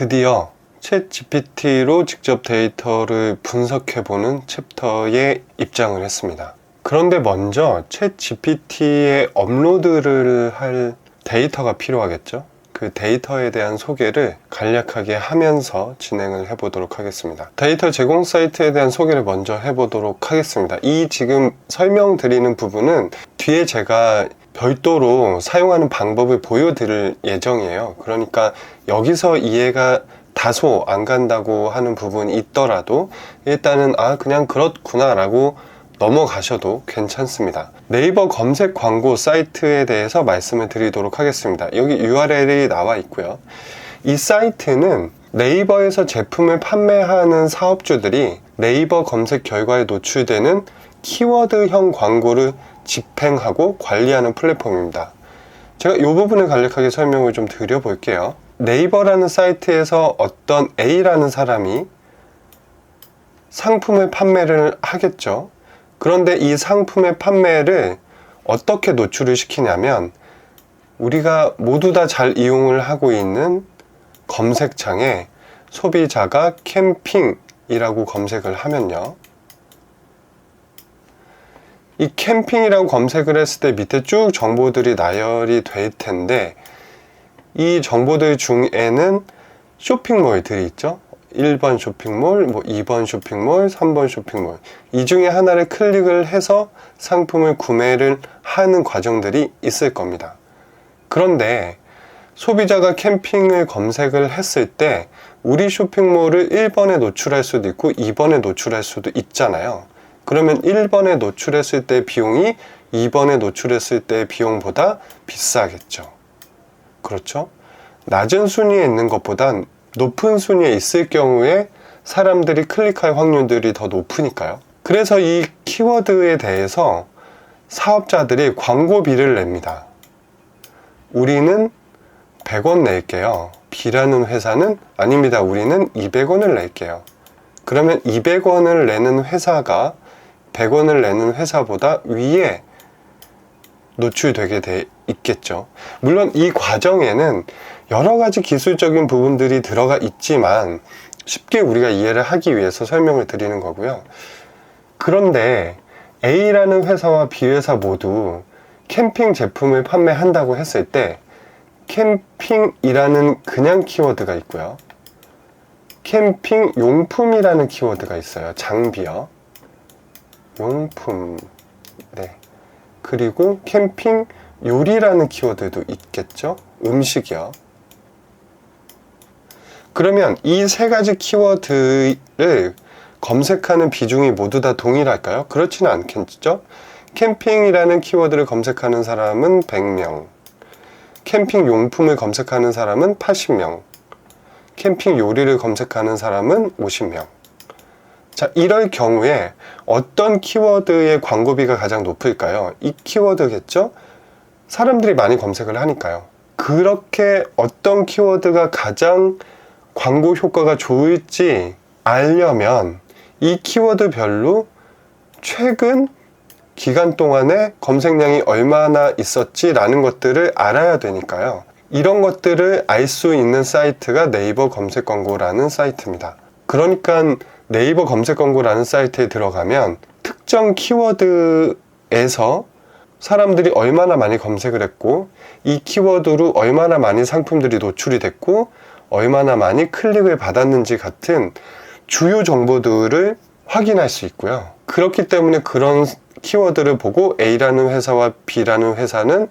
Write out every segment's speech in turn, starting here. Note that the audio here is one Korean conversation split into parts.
드디어 챗 GPT로 직접 데이터를 분석해보는 챕터에 입장을 했습니다. 그런데 먼저 챗 GPT에 업로드를 할 데이터가 필요하겠죠? 그 데이터에 대한 소개를 간략하게 하면서 진행을 해보도록 하겠습니다. 데이터 제공 사이트에 대한 소개를 먼저 해보도록 하겠습니다. 이 지금 설명드리는 부분은 뒤에 제가 별도로 사용하는 방법을 보여드릴 예정이에요. 그러니까 여기서 이해가 다소 안 간다고 하는 부분이 있더라도 일단은 아 그냥 그렇구나 라고 넘어가셔도 괜찮습니다. 네이버 검색 광고 사이트에 대해서 말씀을 드리도록 하겠습니다. 여기 URL이 나와 있고요. 이 사이트는 네이버에서 제품을 판매하는 사업주들이 네이버 검색 결과에 노출되는 키워드형 광고를 집행하고 관리하는 플랫폼입니다. 제가 이 부분을 간략하게 설명을 좀 드려볼게요. 네이버라는 사이트에서 어떤 A라는 사람이 상품을 판매를 하겠죠. 그런데 이 상품의 판매를 어떻게 노출을 시키냐면 우리가 모두 다 잘 이용을 하고 있는 검색창에 소비자가 캠핑이라고 검색을 하면요. 이 캠핑이라고 검색을 했을 때 밑에 쭉 정보들이 나열이 될 텐데 이 정보들 중에는 쇼핑몰들이 있죠. 1번 쇼핑몰, 뭐 2번 쇼핑몰, 3번 쇼핑몰. 이 중에 하나를 클릭을 해서 상품을 구매를 하는 과정들이 있을 겁니다. 그런데 소비자가 캠핑을 검색을 했을 때 우리 쇼핑몰을 1번에 노출할 수도 있고 2번에 노출할 수도 있잖아요. 그러면 1번에 노출했을 때 비용이 2번에 노출했을 때 비용보다 비싸겠죠. 그렇죠? 낮은 순위에 있는 것보단 높은 순위에 있을 경우에 사람들이 클릭할 확률들이 더 높으니까요. 그래서 이 키워드에 대해서 사업자들이 광고비를 냅니다. 우리는 100원 낼게요. B라는 회사는 아닙니다. 우리는 200원을 낼게요. 그러면 200원을 내는 회사가 100원을 내는 회사보다 위에 노출되게 돼 있겠죠. 물론 이 과정에는 여러 가지 기술적인 부분들이 들어가 있지만 쉽게 우리가 이해를 하기 위해서 설명을 드리는 거고요. 그런데 A라는 회사와 B 회사 모두 캠핑 제품을 판매한다고 했을 때 캠핑이라는 그냥 키워드가 있고요. 캠핑 용품이라는 키워드가 있어요. 장비요. 용품. 네. 그리고 캠핑 요리라는 키워드도 있겠죠? 음식이요. 그러면 이 세 가지 키워드를 검색하는 비중이 모두 다 동일할까요? 그렇지는 않겠죠? 캠핑이라는 키워드를 검색하는 사람은 100명, 캠핑 용품을 검색하는 사람은 80명, 캠핑 요리를 검색하는 사람은 50명. 자, 이럴 경우에 어떤 키워드의 광고비가 가장 높을까요? 이 키워드겠죠? 사람들이 많이 검색을 하니까요. 그렇게 어떤 키워드가 가장 광고 효과가 좋을지 알려면 이 키워드별로 최근 기간 동안에 검색량이 얼마나 있었지라는 것들을 알아야 되니까요. 이런 것들을 알 수 있는 사이트가 네이버 검색 광고라는 사이트입니다. 그러니까 네이버 검색 광고라는 사이트에 들어가면 특정 키워드에서 사람들이 얼마나 많이 검색을 했고 이 키워드로 얼마나 많이 상품들이 노출이 됐고 얼마나 많이 클릭을 받았는지 같은 주요 정보들을 확인할 수 있고요. 그렇기 때문에 그런 키워드를 보고 A라는 회사와 B라는 회사는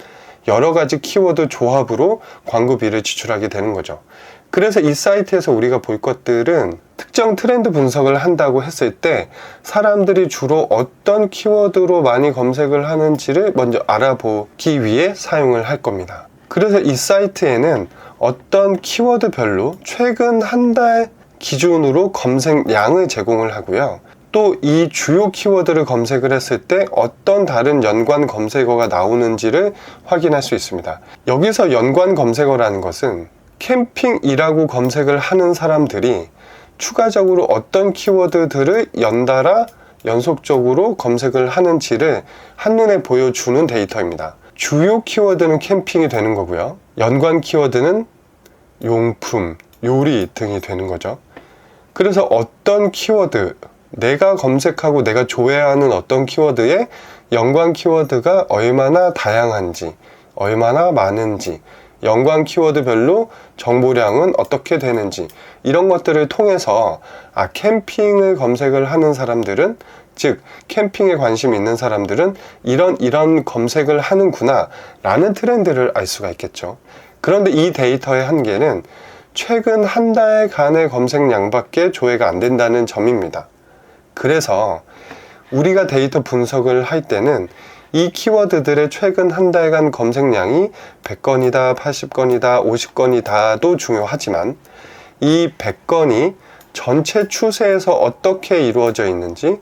여러 가지 키워드 조합으로 광고비를 지출하게 되는 거죠. 그래서 이 사이트에서 우리가 볼 것들은 특정 트렌드 분석을 한다고 했을 때 사람들이 주로 어떤 키워드로 많이 검색을 하는지를 먼저 알아보기 위해 사용을 할 겁니다. 그래서 이 사이트에는 어떤 키워드별로 최근 한 달 기준으로 검색량을 제공을 하고요. 또 이 주요 키워드를 검색을 했을 때 어떤 다른 연관 검색어가 나오는지를 확인할 수 있습니다. 여기서 연관 검색어라는 것은 캠핑이라고 검색을 하는 사람들이 추가적으로 어떤 키워드들을 연달아 연속적으로 검색을 하는지를 한눈에 보여주는 데이터입니다. 주요 키워드는 캠핑이 되는 거고요. 연관 키워드는 용품, 요리 등이 되는 거죠. 그래서 어떤 키워드, 내가 검색하고 내가 조회하는 어떤 키워드에 연관 키워드가 얼마나 다양한지, 얼마나 많은지, 연관 키워드별로 정보량은 어떻게 되는지, 이런 것들을 통해서, 아, 캠핑을 검색을 하는 사람들은, 즉, 캠핑에 관심 있는 사람들은 이런, 이런 검색을 하는구나, 라는 트렌드를 알 수가 있겠죠. 그런데 이 데이터의 한계는 최근 한 달간의 검색량밖에 조회가 안 된다는 점입니다. 그래서 우리가 데이터 분석을 할 때는 이 키워드들의 최근 한 달간 검색량이 100건이다, 80건이다, 50건이다도 중요하지만 이 100건이 전체 추세에서 어떻게 이루어져 있는지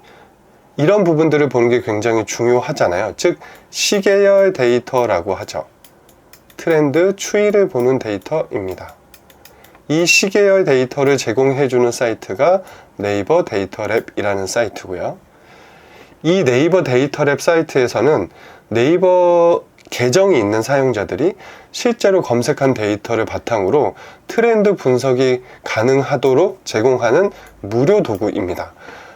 이런 부분들을 보는 게 굉장히 중요하잖아요. 즉, 시계열 데이터라고 하죠. 트렌드 추이를 보는 데이터입니다. 이 시계열 데이터를 제공해주는 사이트가 네이버 데이터랩이라는 사이트고요. 이 네이버 데이터랩 사이트에서는 네이버 계정이 있는 사용자들이 실제로 검색한 데이터를 바탕으로 트렌드 분석이 가능하도록 제공하는 무료 도구입니다.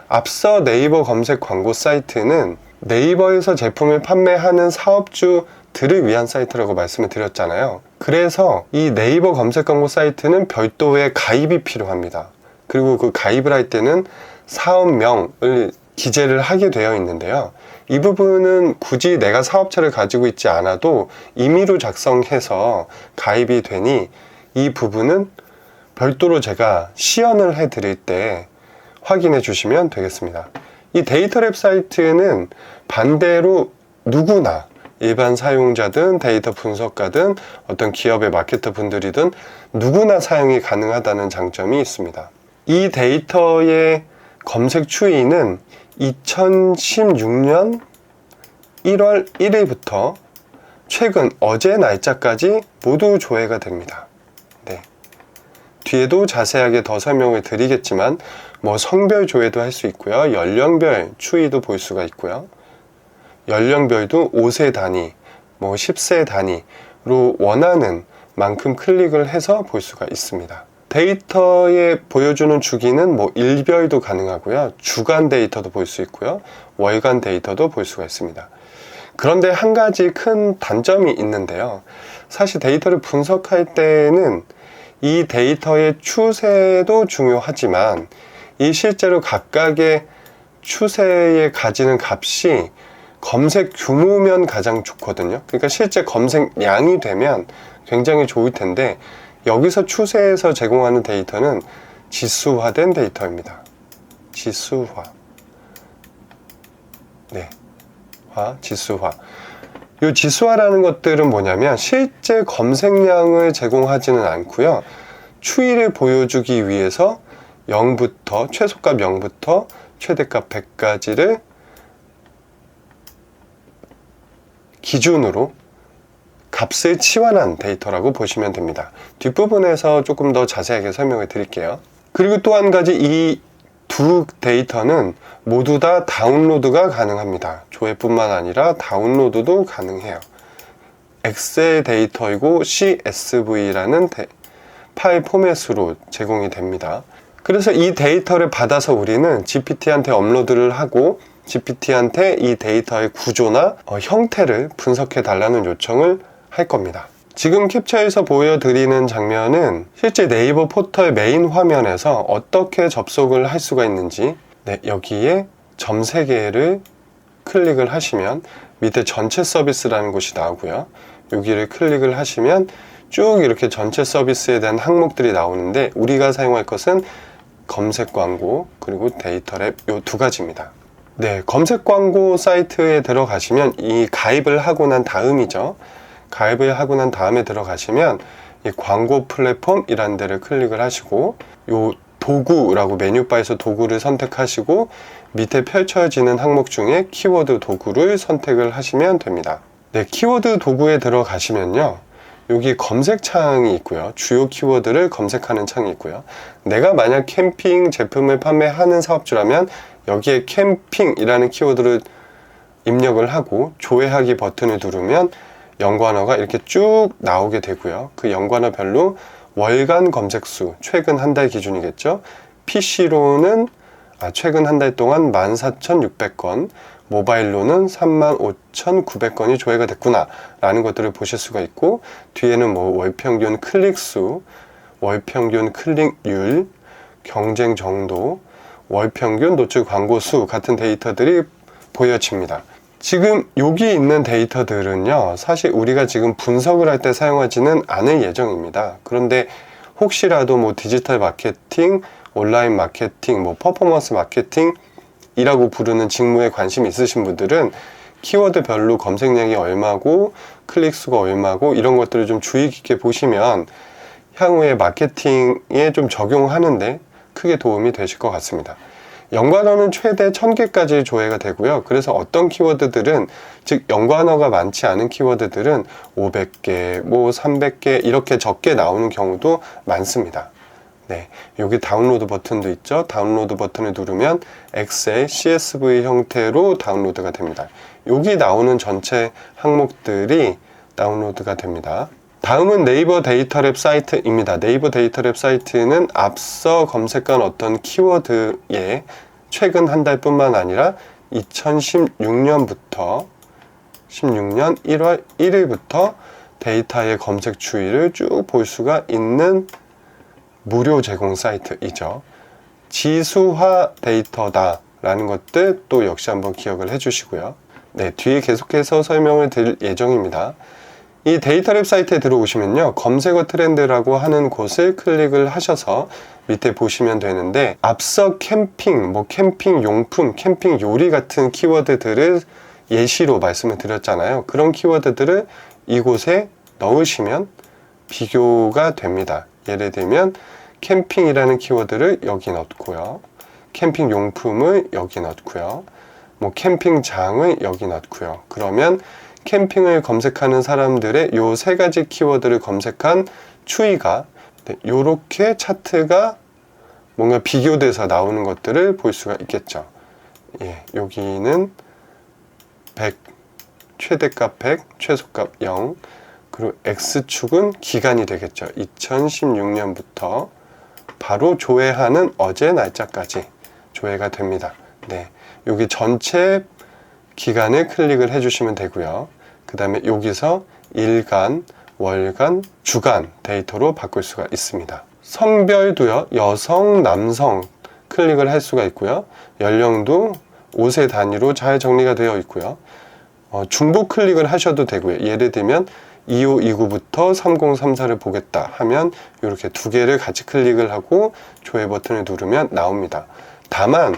앞서 네이버 검색 광고 사이트는 네이버에서 제품을 판매하는 사업주들을 위한 사이트라고 말씀을 드렸잖아요. 그래서 이 네이버 검색 광고 사이트는 별도의 가입이 필요합니다. 그리고 그 가입을 할 때는 사업명을 기재를 하게 되어 있는데요. 이 부분은 굳이 내가 사업체를 가지고 있지 않아도 임의로 작성해서 가입이 되니 이 부분은 별도로 제가 시연을 해 드릴 때 확인해 주시면 되겠습니다. 이 데이터랩 사이트는 반대로 누구나 일반 사용자든 데이터 분석가든 어떤 기업의 마케터 분들이든 누구나 사용이 가능하다는 장점이 있습니다. 이 데이터의 검색 추이는 2016년 1월 1일부터 최근 어제 날짜까지 모두 조회가 됩니다. 네. 뒤에도 자세하게 더 설명을 드리겠지만 뭐 성별 조회도 할 수 있고요. 연령별 추이도 볼 수가 있고요. 연령별도 5세 단위, 뭐 10세 단위로 원하는 만큼 클릭을 해서 볼 수가 있습니다. 데이터에 보여주는 주기는 뭐 일별도 가능하고요. 주간 데이터도 볼 수 있고요. 월간 데이터도 볼 수가 있습니다. 그런데 한 가지 큰 단점이 있는데요. 사실 데이터를 분석할 때는 이 데이터의 추세도 중요하지만 이 실제로 각각의 추세에 가지는 값이 검색 규모면 가장 좋거든요. 그러니까 실제 검색량이 되면 굉장히 좋을 텐데 여기서 추세에서 제공하는 데이터는 지수화된 데이터입니다. 지수화. 네. 화, 지수화. 이 지수화라는 것들은 뭐냐면 실제 검색량을 제공하지는 않고요. 추이를 보여주기 위해서 0부터 최소값 0부터 최대값 100까지를 기준으로 값을 치환한 데이터라고 보시면 됩니다. 뒷부분에서 조금 더 자세하게 설명을 드릴게요. 그리고 또 한 가지 이 두 데이터는 모두 다 다운로드가 가능합니다. 조회뿐만 아니라 다운로드도 가능해요. 엑셀 데이터이고 CSV라는 데, 파일 포맷으로 제공이 됩니다. 그래서 이 데이터를 받아서 우리는 GPT한테 업로드를 하고 GPT한테 이 데이터의 구조나 어, 형태를 분석해 달라는 요청을 할 겁니다. 지금 캡처해서 보여드리는 장면은 실제 네이버 포털 메인 화면에서 어떻게 접속을 할 수가 있는지 네, 여기에 점 3개를 클릭을 하시면 밑에 전체 서비스라는 곳이 나오고요. 여기를 클릭을 하시면 쭉 이렇게 전체 서비스에 대한 항목들이 나오는데 우리가 사용할 것은 검색 광고 그리고 데이터랩 이두 가지입니다. 네, 검색 광고 사이트에 들어가시면 이 가입을 하고 난 다음이죠. 가입을 하고 난 다음에 들어가시면 이 광고 플랫폼이라는 데를 클릭을 하시고 요 도구라고 메뉴바에서 도구를 선택하시고 밑에 펼쳐지는 항목 중에 키워드 도구를 선택을 하시면 됩니다. 네, 키워드 도구에 들어가시면요. 여기 검색창이 있고요. 주요 키워드를 검색하는 창이 있고요. 내가 만약 캠핑 제품을 판매하는 사업주라면 여기에 캠핑이라는 키워드를 입력을 하고 조회하기 버튼을 누르면 연관어가 이렇게 쭉 나오게 되고요. 그 연관어별로 월간 검색 수 최근 한 달 기준이겠죠. PC로는 아, 최근 한 달 동안 14,600건, 모바일로는 35,900건이 조회가 됐구나 라는 것들을 보실 수가 있고 뒤에는 뭐 월평균 클릭 수, 월평균 클릭률, 경쟁 정도, 월평균 노출 광고 수 같은 데이터들이 보여집니다. 지금 여기 있는 데이터들은요, 사실 우리가 지금 분석을 할 때 사용하지는 않을 예정입니다. 그런데 혹시라도 뭐 디지털 마케팅, 온라인 마케팅, 뭐 퍼포먼스 마케팅이라고 부르는 직무에 관심 있으신 분들은 키워드별로 검색량이 얼마고 클릭 수가 얼마고 이런 것들을 좀 주의 깊게 보시면 향후에 마케팅에 좀 적용하는데 크게 도움이 되실 것 같습니다. 연관어는 최대 1000개까지 조회가 되고요. 그래서 어떤 키워드들은 즉 연관어가 많지 않은 키워드들은 500개, 뭐 300개 이렇게 적게 나오는 경우도 많습니다. 네, 여기 다운로드 버튼도 있죠. 다운로드 버튼을 누르면 엑셀 CSV 형태로 다운로드가 됩니다. 여기 나오는 전체 항목들이 다운로드가 됩니다. 다음은 네이버 데이터랩 사이트입니다. 네이버 데이터랩 사이트는 앞서 검색한 어떤 키워드에 최근 한 달뿐만 아니라 2016년부터 16년 1월 1일부터 데이터의 검색 추이를 쭉 볼 수가 있는 무료 제공 사이트이죠. 지수화 데이터다라는 것들 또 역시 한번 기억을 해주시고요. 네, 뒤에 계속해서 설명을 드릴 예정입니다. 이 데이터랩 사이트에 들어오시면요. 검색어 트렌드라고 하는 곳을 클릭을 하셔서 밑에 보시면 되는데 앞서 캠핑, 뭐 캠핑 용품, 캠핑 요리 같은 키워드들을 예시로 말씀을 드렸잖아요. 그런 키워드들을 이곳에 넣으시면 비교가 됩니다. 예를 들면 캠핑이라는 키워드를 여기 넣고요. 캠핑 용품을 여기 넣고요. 뭐 캠핑장을 여기 넣고요. 그러면 캠핑을 검색하는 사람들의 요 세 가지 키워드를 검색한 추이가 이렇게 차트가 뭔가 비교돼서 나오는 것들을 볼 수가 있겠죠. 예, 여기는 100, 최대값 100, 최소값 0, 그리고 X축은 기간이 되겠죠. 2016년부터 바로 조회하는 어제 날짜까지 조회가 됩니다. 네. 여기 전체 기간을 클릭을 해주시면 되고요. 그 다음에 여기서 일간, 월간, 주간 데이터로 바꿀 수가 있습니다. 성별도요, 여성, 남성 클릭을 할 수가 있고요. 연령도 5세 단위로 잘 정리가 되어 있고요. 어, 중복 클릭을 하셔도 되고요. 예를 들면 2529부터 3034를 보겠다 하면 이렇게 두 개를 같이 클릭을 하고 조회 버튼을 누르면 나옵니다. 다만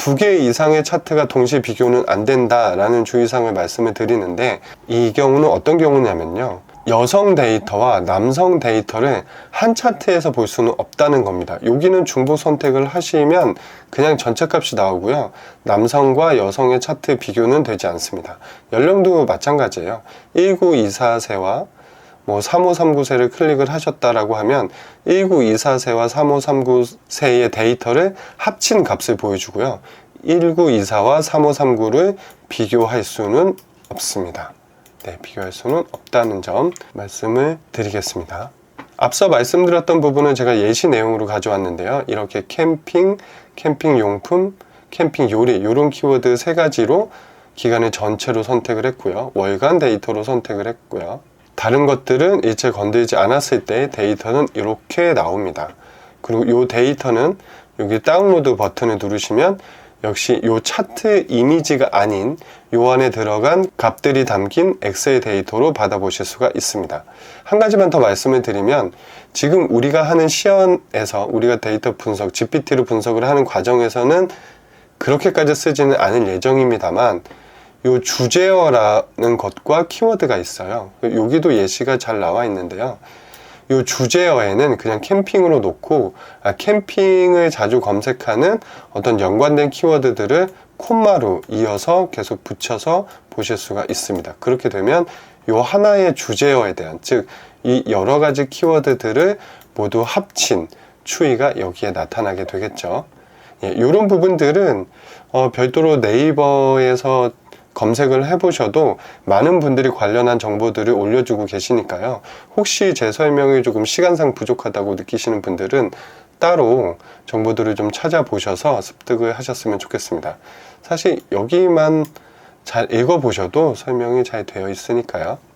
두 개 이상의 차트가 동시에 비교는 안 된다라는 주의사항을 말씀을 드리는데 이 경우는 어떤 경우냐면요. 여성 데이터와 남성 데이터를 한 차트에서 볼 수는 없다는 겁니다. 여기는 중복 선택을 하시면 그냥 전체 값이 나오고요. 남성과 여성의 차트 비교는 되지 않습니다. 연령도 마찬가지예요. 1924세와 뭐 3539세를 클릭을 하셨다라고 하면 1924세와 3539세의 데이터를 합친 값을 보여주고요. 1924와 3539를 비교할 수는 없습니다. 네, 비교할 수는 없다는 점 말씀을 드리겠습니다. 앞서 말씀드렸던 부분은 제가 예시 내용으로 가져왔는데요. 이렇게 캠핑, 캠핑 용품, 캠핑 요리 이런 키워드 세 가지로 기간을 전체로 선택을 했고요. 월간 데이터로 선택을 했고요. 다른 것들은 일체 건들지 않았을 때 데이터는 이렇게 나옵니다. 그리고 이 데이터는 여기 다운로드 버튼을 누르시면 역시 이 차트 이미지가 아닌 요 안에 들어간 값들이 담긴 엑셀 데이터로 받아보실 수가 있습니다. 한 가지만 더 말씀을 드리면 지금 우리가 하는 시연에서 우리가 데이터 분석, GPT로 분석을 하는 과정에서는 그렇게까지 쓰지는 않을 예정입니다만 요 주제어라는 것과 키워드가 있어요. 여기도 예시가 잘 나와 있는데요. 요 주제어에는 그냥 캠핑으로 놓고 아, 캠핑을 자주 검색하는 어떤 연관된 키워드들을 콤마로 이어서 계속 붙여서 보실 수가 있습니다. 그렇게 되면 요 하나의 주제어에 대한 즉 이 여러 가지 키워드들을 모두 합친 추이가 여기에 나타나게 되겠죠. 예, 이런 부분들은 어, 별도로 네이버에서 검색을 해보셔도 많은 분들이 관련한 정보들을 올려주고 계시니까요. 혹시 제 설명이 조금 시간상 부족하다고 느끼시는 분들은 따로 정보들을 좀 찾아보셔서 습득을 하셨으면 좋겠습니다. 사실 여기만 잘 읽어보셔도 설명이 잘 되어 있으니까요.